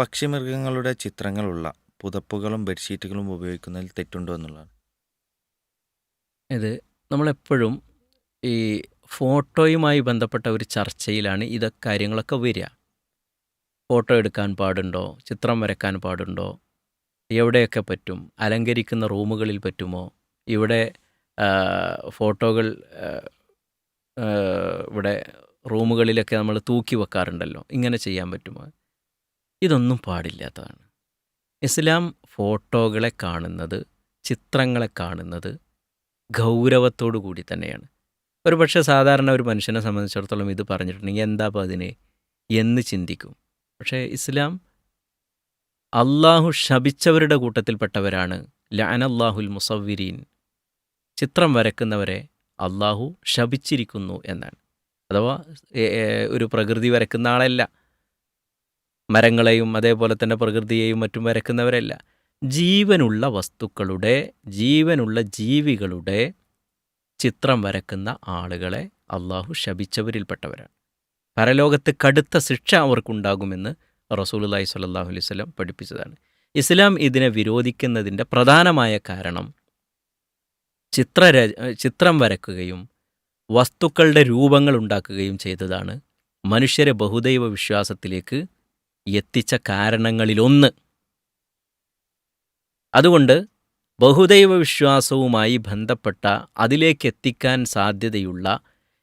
പക്ഷിമൃഗങ്ങളുടെ ചിത്രങ്ങളുള്ള പുതപ്പുകളും ബെഡ്ഷീറ്റുകളും ഉപയോഗിക്കുന്നതിൽ തെറ്റുണ്ടോ എന്നുള്ളതാണ്. ഇത് നമ്മളെപ്പോഴും ഈ ഫോട്ടോയുമായി ബന്ധപ്പെട്ട ഒരു ചർച്ചയിലാണ് ഇത് കാര്യങ്ങളൊക്കെ വരിക. ഫോട്ടോ എടുക്കാൻ പാടുണ്ടോ? ചിത്രം വരക്കാൻ പാടുണ്ടോ? എവിടെയൊക്കെ പറ്റും? അലങ്കരിക്കുന്ന റൂമുകളിൽ പറ്റുമോ? ഇവിടെ ഫോട്ടോകൾ ഇവിടെ റൂമുകളിലൊക്കെ നമ്മൾ തൂക്കി വെക്കാറുണ്ടല്ലോ. ഇങ്ങനെ ചെയ്യാൻ പറ്റുമോ? ഇതൊന്നും പാടില്ലാത്തതാണ്. ഇസ്ലാം ഫോട്ടോകളെ കാണുന്നത് ചിത്രങ്ങളെ കാണുന്നത് ഗൗരവത്തോടു കൂടി തന്നെയാണ്. ഒരു പക്ഷേ സാധാരണ ഒരു മനുഷ്യനെ സംബന്ധിച്ചിടത്തോളം ഇത് പറഞ്ഞിട്ടുണ്ടെങ്കിൽ എന്താ അപ്പോൾ അതിനെ എന്ന് ചിന്തിക്കും. പക്ഷേ ഇസ്ലാം അള്ളാഹു ശപിച്ചവരുടെ കൂട്ടത്തിൽപ്പെട്ടവരാണ്. ലാനല്ലാഹുൽ മുസവ്വിരീൻ. ചിത്രം വരക്കുന്നവരെ അള്ളാഹു ശപിച്ചിരിക്കുന്നു എന്നാണ്. അഥവാ ഒരു പ്രകൃതി വരക്കുന്ന ആളല്ല. മരങ്ങളെയും അതേപോലെ തന്നെ പ്രകൃതിയെയും മറ്റും വരക്കുന്നവരല്ല. ജീവനുള്ള വസ്തുക്കളുടെ ജീവനുള്ള ജീവികളുടെ ചിത്രം വരക്കുന്ന ആളുകളെ അള്ളാഹു ശപിച്ചവരിൽപ്പെട്ടവരാണ്. പരലോകത്ത് കടുത്ത ശിക്ഷ അവർക്കുണ്ടാകുമെന്ന് റസൂലുല്ലാഹി സ്വല്ലല്ലാഹു അലൈഹി വസല്ലം പഠിപ്പിച്ചതാണ്. ഇസ്ലാം ഇതിനെ വിരോധിക്കുന്നതിന്റെ പ്രധാനമായ കാരണം ചിത്രര ചിത്രം വരക്കുകയും വസ്തുക്കളുടെ രൂപങ്ങൾ ഉണ്ടാക്കുകയും ചെയ്തതാണ് മനുഷ്യരെ ബഹുദൈവ വിശ്വാസത്തിലേക്ക് എത്തിച്ച കാരണങ്ങളിലൊന്ന്. അതുകൊണ്ട് ബഹുദൈവ വിശ്വാസവുമായി ബന്ധപ്പെട്ട അതിലേക്കെത്തിക്കാൻ സാധ്യതയുള്ള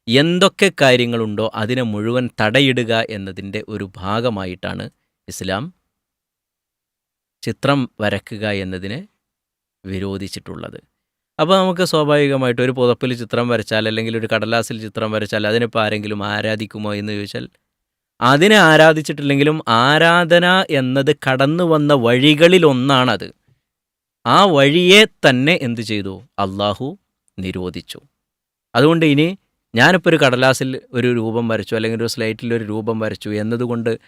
എന്തൊക്കെ കാര്യങ്ങളുണ്ടോ അതിനെ മുഴുവൻ തടയിടുക എന്നതിന്റെ ഒരു ഭാഗമായിട്ടാണ് ഇസ്ലാം ചിത്രം വരക്കുക എന്നതിനെ വിരോധിച്ചിട്ടുള്ളത്. അപ്പോൾ നമുക്ക് സ്വാഭാവികമായിട്ട് ഒരു പുതപ്പിൽ ചിത്രം വരച്ചാൽ അല്ലെങ്കിൽ ഒരു കടലാസിൽ ചിത്രം വരച്ചാൽ അതിനിപ്പോൾ ആരെങ്കിലും ആരാധിക്കുമോ എന്ന് ചോദിച്ചാൽ അതിനെ ആരാധിച്ചിട്ടില്ലെങ്കിലും ആരാധന എന്നത് കടന്നു വന്ന വഴികളിലൊന്നാണത്. ആ വഴിയെ തന്നെ എന്തു ചെയ്തു? അള്ളാഹു നിരോധിച്ചു. അതുകൊണ്ട് ഇനി ഞാനിപ്പോൾ ഒരു കടലാസിൽ ഒരു രൂപം വരച്ചു അല്ലെങ്കിൽ ഒരു സ്ലൈറ്റിൽ ഒരു രൂപം വരച്ചു എന്നതുകൊണ്ട്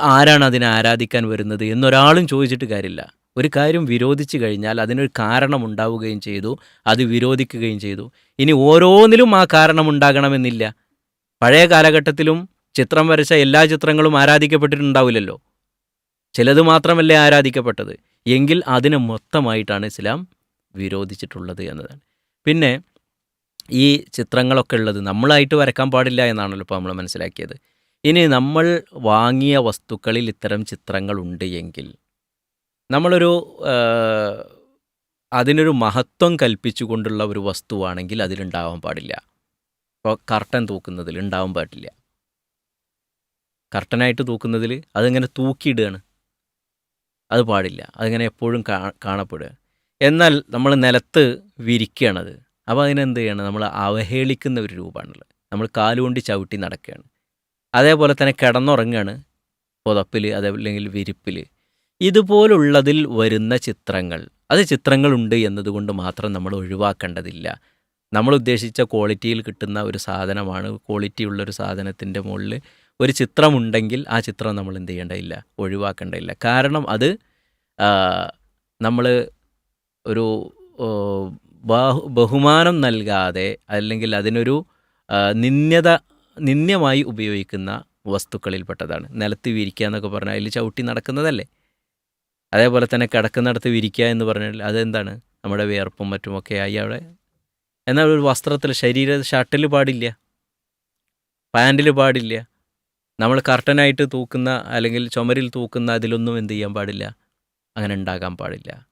ആരാണ് അതിനെ ആരാധിക്കാൻ വരുന്നത് എന്നൊരാളും ചോദിച്ചിട്ട് കാര്യമില്ല. ഒരു കാര്യം വിരോധിച്ചു കഴിഞ്ഞാൽ അതിനൊരു കാരണം ഉണ്ടാവുകയും ചെയ്തു അത് വിരോധിക്കുകയും ചെയ്തു. ഇനി ഓരോന്നിലും ആ കാരണമുണ്ടാകണമെന്നില്ല. പഴയ കാലഘട്ടത്തിലും ചിത്രം വരച്ച എല്ലാ ചിത്രങ്ങളും ആരാധിക്കപ്പെട്ടിട്ടുണ്ടാവില്ലല്ലോ. ചിലത് മാത്രമല്ലേ ആരാധിക്കപ്പെട്ടത്. എങ്കിൽ അതിനെ മൊത്തമായിട്ടാണ് ഇസ്ലാം വിരോധിച്ചിട്ടുള്ളത് എന്നതാണ്. പിന്നെ ഈ ചിത്രങ്ങളൊക്കെ ഉള്ളത് നമ്മളായിട്ട് വരക്കാൻ പാടില്ല എന്നാണല്ലോ ഇപ്പോൾ നമ്മൾ മനസ്സിലാക്കിയത്. ഇനി നമ്മൾ വാങ്ങിയ വസ്തുക്കളിൽ ഇത്തരം ചിത്രങ്ങളുണ്ട് എങ്കിൽ നമ്മളൊരു അതിനൊരു മഹത്വം കൽപ്പിച്ചുകൊണ്ടുള്ള ഒരു വസ്തുവാണെങ്കിൽ അതിലുണ്ടാവാൻ പാടില്ല. ഇപ്പോൾ കർട്ടൻ തൂക്കുന്നതിൽ ഉണ്ടാവാൻ പാടില്ല. കർട്ടനായിട്ട് തൂക്കുന്നതിൽ അതിങ്ങനെ തൂക്കിയിടുകയാണ്. അത് പാടില്ല. അതിങ്ങനെ എപ്പോഴും കാണപ്പെടുക. എന്നാൽ നമ്മൾ നിലത്ത് വിരിക്കുകയാണത്. അപ്പോൾ അതിനെന്ത് ചെയ്യണം? നമ്മൾ അവഹേളിക്കുന്ന ഒരു രൂപമാണുള്ളത്. നമ്മൾ കാലുകൊണ്ട് ചവിട്ടി നടക്കുകയാണ്. അതേപോലെ തന്നെ കിടന്നുറങ്ങുകയാണ് പുതപ്പിൽ അതല്ലെങ്കിൽ വിരിപ്പിൽ. ഇതുപോലുള്ളതിൽ വരുന്ന ചിത്രങ്ങൾ. അത് ചിത്രങ്ങളുണ്ട് എന്നതുകൊണ്ട് മാത്രം നമ്മൾ ഒഴിവാക്കേണ്ടതില്ല. നമ്മൾ ഉദ്ദേശിച്ച ക്വാളിറ്റിയിൽ കിട്ടുന്ന ഒരു സാധനമാണ്. ക്വാളിറ്റി ഒരു സാധനത്തിന്റെ മുകളിൽ ഒരു ചിത്രമുണ്ടെങ്കിൽ ആ ചിത്രം നമ്മൾ എന്ത് ചെയ്യേണ്ടതില്ല ഒഴിവാക്കേണ്ടതില്ല കാരണം അത് നമ്മൾ ഒരു ബാഹു- ബഹുമാനം നൽകാതെ അല്ലെങ്കിൽ അതിനൊരു നിന്ദ്യത നിന്ദ്യമായി ഉപയോഗിക്കുന്ന വസ്തുക്കളിൽപ്പെട്ടതാണ്. നിലത്ത് വിരിക്കുക എന്നൊക്കെ പറഞ്ഞാൽ അതിൽ ചവിട്ടി നടക്കുന്നതല്ലേ? അതേപോലെ തന്നെ കിടക്കുന്നിടത്ത് വിരിക്കുക എന്ന് പറഞ്ഞാൽ അതെന്താണ്? നമ്മുടെ വിയർപ്പും മറ്റുമൊക്കെ ആയി അവിടെ. എന്നാൽ ഒരു വസ്ത്രത്തിൽ ശരീര ഷർട്ടിൽ പാടില്ല. പാന്റിൽ പാടില്ല. നമ്മൾ കർട്ടനായിട്ട് തൂക്കുന്ന അല്ലെങ്കിൽ ചുമരിൽ തൂക്കുന്ന അതിലൊന്നും എന്ത് ചെയ്യാൻ പാടില്ല? അങ്ങനെ ഉണ്ടാകാൻ പാടില്ല.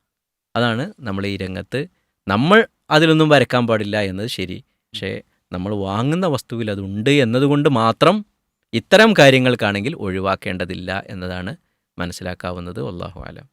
അതാണ് നമ്മൾ ഈ രംഗത്ത് നമ്മൾ അതിലൊന്നും വരക്കാൻ പാടില്ല എന്നത് ശരി. പക്ഷേ നമ്മൾ വാങ്ങുന്ന വസ്തുവിൽ അതുണ്ട് എന്നതുകൊണ്ട് മാത്രം ഇത്തരം കാര്യങ്ങൾക്കാണെങ്കിൽ ഒഴിവാക്കേണ്ടതില്ല എന്നതാണ് മനസ്സിലാക്കാവുന്നത്. അള്ളാഹു ആലം.